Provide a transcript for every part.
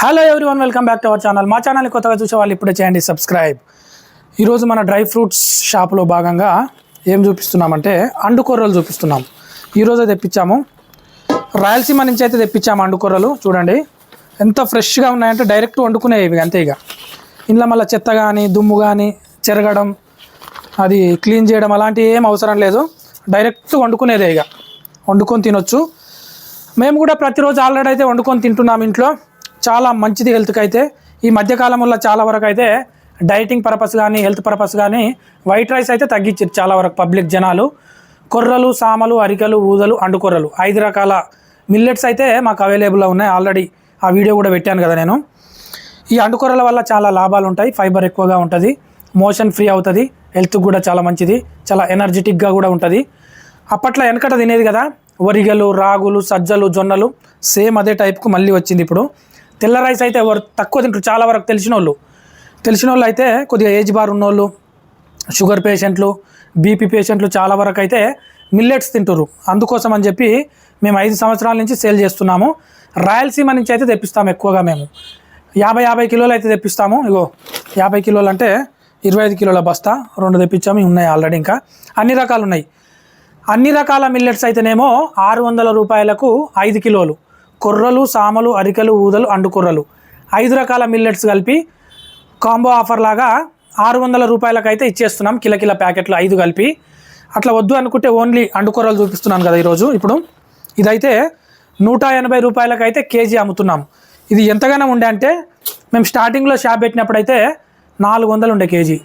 Hello everyone welcome back to our channel మా ఛానల్ని కొత్తగా చూసే వాళ్ళు ఇప్పుడే చేయండి సబ్స్క్రైబ్ ఈరోజు మన డ్రై ఫ్రూట్స్ షాప్లో భాగంగా ఏం చూపిస్తున్నామంటే అండుకొర్రలు చూపిస్తున్నాం. ఈరోజే తెప్పించాము. రాయలసీమ నుంచి అయితే తెప్పించాము అండుకొర్రలు చూడండి. ఎంత ఫ్రెష్గా ఉన్నాయంటే డైరెక్ట్ వండుకునేవి ఇవి అంతే ఇక. ఇంట్లో మళ్ళీ చెత్త కానీ దుమ్ము కానీ చెరగడం అది క్లీన్ చేయడం అలాంటివి ఏం అవసరం లేదు. డైరెక్ట్ వండుకునేదే ఇక. వండుకొని తినొచ్చు. మేము కూడా ప్రతిరోజు ఆల్రెడీ అయితే వండుకొని తింటున్నాం ఇంట్లో. చాలా మంచిది హెల్త్కి అయితే. ఈ మధ్యకాలంలో చాలా వరకు అయితే డైటింగ్ పర్పస్ కానీ హెల్త్ పర్పస్ కానీ వైట్ రైస్ అయితే తగ్గించారు చాలా వరకు పబ్లిక్ జనాలు. కొర్రలు సామలు అరికలు ఊదలు అండుకొర్రలు ఐదు రకాల మిల్లెట్స్ అయితే మాకు అవైలబుల్లో ఉన్నాయి. ఆల్రెడీ ఆ వీడియో కూడా పెట్టాను కదా నేను. ఈ అండుకొర్రల వల్ల చాలా లాభాలు ఉంటాయి. ఫైబర్ ఎక్కువగా ఉంటుంది. మోషన్ ఫ్రీ అవుతుంది. హెల్త్కి కూడా చాలా మంచిది. చాలా ఎనర్జెటిక్గా కూడా ఉంటుంది. అప్పట్లో వెనకట తినేది కదా. వరిగలు రాగులు సజ్జలు జొన్నలు సేమ్ అదే టైప్కు మళ్ళీ వచ్చింది ఇప్పుడు. తెల్ల రైస్ అయితే ఎవరు తక్కువ తింటారు. చాలా వరకు తెలిసిన వాళ్ళు తెలిసిన వాళ్ళు అయితే కొద్దిగా ఏజ్ బార్ ఉన్నోళ్ళు షుగర్ పేషెంట్లు బీపీ పేషెంట్లు చాలా వరకు అయితే మిల్లెట్స్ తింటారు అందుకోసం అని చెప్పి మేము ఐదు సంవత్సరాల నుంచి సేల్ చేస్తున్నాము. రాయలసీమ నుంచి అయితే తెప్పిస్తాము ఎక్కువగా మేము. యాభై యాభై కిలోలు అయితే తెప్పిస్తాము. ఇగో యాభై కిలోలు అంటే ఇరవై ఐదు కిలోల బస్తా రెండు తెప్పించాము ఉన్నాయి ఆల్రెడీ ఇంకా. అన్ని రకాలు ఉన్నాయి. అన్ని రకాల మిల్లెట్స్ అయితేనేమో ఆరు వందల రూపాయలకు ఐదు కిలోలు. కొర్రలు సామలు అరికలు ఊదలు అండుకొర్రలు. ఐదు రకాల మిల్లెట్స్ కలిపి కాంబో ఆఫర్ లాగా ఆరు వందల రూపాయలకు అయితే ఇచ్చేస్తున్నాం కిలకిల ప్యాకెట్లు ఐదు కలిపి. అట్లా వద్దు అనుకుంటే ఓన్లీ అండుకొర్రలు చూపిస్తున్నాను కదా ఈరోజు. ఇప్పుడు ఇదైతే నూట ఎనభై రూపాయలకు అయితే కేజీ అమ్ముతున్నాం. ఇది ఎంతగానో ఉండే అంటే మేము స్టార్టింగ్లో షాప్ పెట్టినప్పుడైతే నాలుగు వందలు ఉండే కేజీ.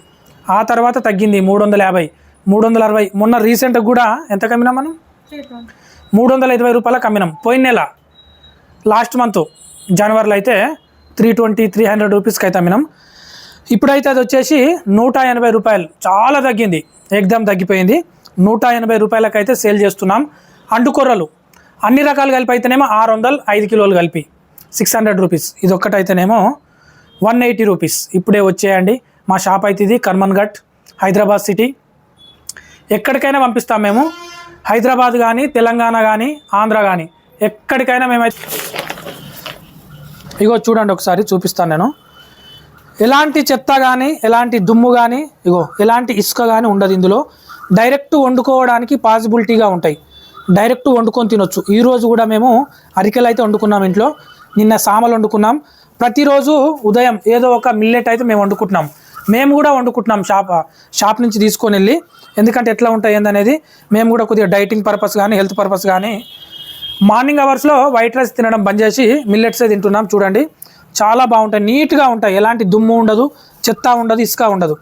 ఆ తర్వాత తగ్గింది మూడు వందల యాభై మూడు వందల అరవై. మొన్న రీసెంట్గా కూడా ఎంత కమ్మినాం మనం? మూడు వందల ఇరవై రూపాయలకు అమ్మినాం పోయిన నెల లాస్ట్ మంత్ జనవరిలో అయితే త్రీ ట్వంటీ త్రీ హండ్రెడ్ రూపీస్కి అయితే అమ్మినాం. ఇప్పుడైతే అది వచ్చేసి నూట ఎనభై రూపాయలు. చాలా తగ్గింది. ఎగ్దమ్ తగ్గిపోయింది. నూట ఎనభై రూపాయలకైతే అయితే సేల్ చేస్తున్నాం. అండుకొర్రలు అన్ని రకాలు కలిపి అయితేనేమో ఆరు వందలు ఐదు కిలోలు కలిపి. సిక్స్ హండ్రెడ్ రూపీస్ ఇది ఒక్కటైతేనేమో వన్ ఎయిటీ రూపీస్ ఇప్పుడే వచ్చేయండి. మా షాప్ అయితే ఇది కర్మన్ ఘట్ హైదరాబాద్ సిటీ ఎక్కడికైనా పంపిస్తాం మేము. హైదరాబాద్ కానీ తెలంగాణ కానీ ఆంధ్ర కానీ ఎక్కడికైనా మేమైతే ఇగో చూడండి ఒకసారి చూపిస్తాను నేను. ఎలాంటి చెత్త కానీ ఎలాంటి దుమ్ము కానీ ఇగో ఎలాంటి ఇసుక కానీ ఉండదు ఇందులో. డైరెక్ట్ వండుకోవడానికి పాసిబిలిటీగా ఉంటాయి. డైరెక్ట్ వండుకొని తినొచ్చు. ఈరోజు కూడా మేము అరికెలు అయితే వండుకున్నాం ఇంట్లో. నిన్న సామలు వండుకున్నాం. ప్రతిరోజు ఉదయం ఏదో ఒక మిల్లెట్ అయితే మేము వండుకుంటున్నాం. మేము కూడా వండుకుంటున్నాం షాప్ షాప్ నుంచి తీసుకొని వెళ్ళి. ఎందుకంటే ఎట్లా ఉంటాయి ఏందనేది? మేము కూడా కొద్దిగా డైటింగ్ పర్పస్ కానీ హెల్త్ పర్పస్ కానీ మార్నింగ్ అవర్స్లో వైట్ రైస్ తినడం బంద్ చేసి మిల్లెట్సే తింటున్నాం చూడండి. చాలా బాగుంటాయి. నీట్గా ఉంటాయి. ఎలాంటి దుమ్ము ఉండదు. చెత్త ఉండదు. ఇసుక ఉండదు.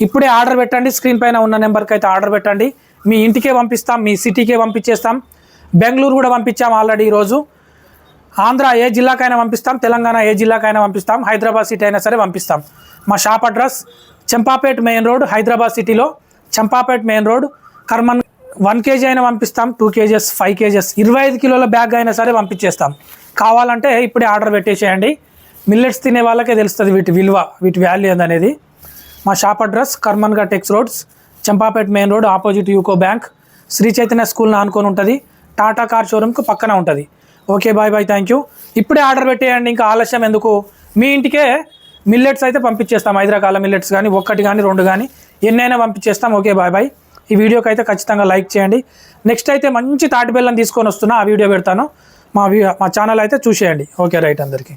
ఇప్పుడే ఆర్డర్ పెట్టండి. స్క్రీన్ పైన ఉన్న నెంబర్కి అయితే ఆర్డర్ పెట్టండి. మీ ఇంటికే పంపిస్తాం. మీ సిటీకే పంపించేస్తాం. బెంగళూరు కూడా పంపించాం ఆల్రెడీ ఈరోజు ఆంధ్ర ఏ జిల్లాకైనా పంపిస్తాం. తెలంగాణ ఏ జిల్లాకైనా పంపిస్తాం. హైదరాబాద్ సిటీ అయినా సరే పంపిస్తాం. మా shop address Champapet main road Hyderabad సిటీలో. చంపాపేట్ మెయిన్ రోడ్ కర్మన్ వన్ కేజీ అయినా పంపిస్తాం టూ కేజెస్ ఫైవ్ కేజెస్ ఇరవై ఐదు కిలోల బ్యాగ్ అయినా సరే పంపించేస్తాం. కావాలంటే ఇప్పుడే ఆర్డర్ పెట్టేసేయండి. మిల్లెట్స్ తినే వాళ్ళకే తెలుస్తుంది వీటి విలువ వీటి వాల్యూ అనేది మా షాప్ అడ్రస్ కర్మన్గా tax roads Champapet main road opposite UCO bank. Shri Chaitanya స్కూల్ని ఆనుకొని ఉంటుంది. టాటా కార్ షోరూమ్కి పక్కన ఉంటుంది. Okay bye bye thank you ఇప్పుడే ఆర్డర్ పెట్టేయండి ఇంకా ఆలస్యం ఎందుకు? మీ ఇంటికే మిల్లెట్స్ అయితే పంపించేస్తాం. హైదరాబాద్ మిల్లెట్స్ కానీ ఒక్కటి కానీ రెండు కానీ ఎన్నైనా పంపించేస్తాం. ఓకే బాయ్ బాయ్ ఈ వీడియోకి అయితే ఖచ్చితంగా లైక్ చేయండి. నెక్స్ట్ అయితే మంచి తాటి బెల్లం తీసుకొని వస్తున్నా ఆ వీడియో పెడతాను. మా వీ మా ఛానల్ అయితే చూసేయండి. ఓకే రైట్ అందరికీ.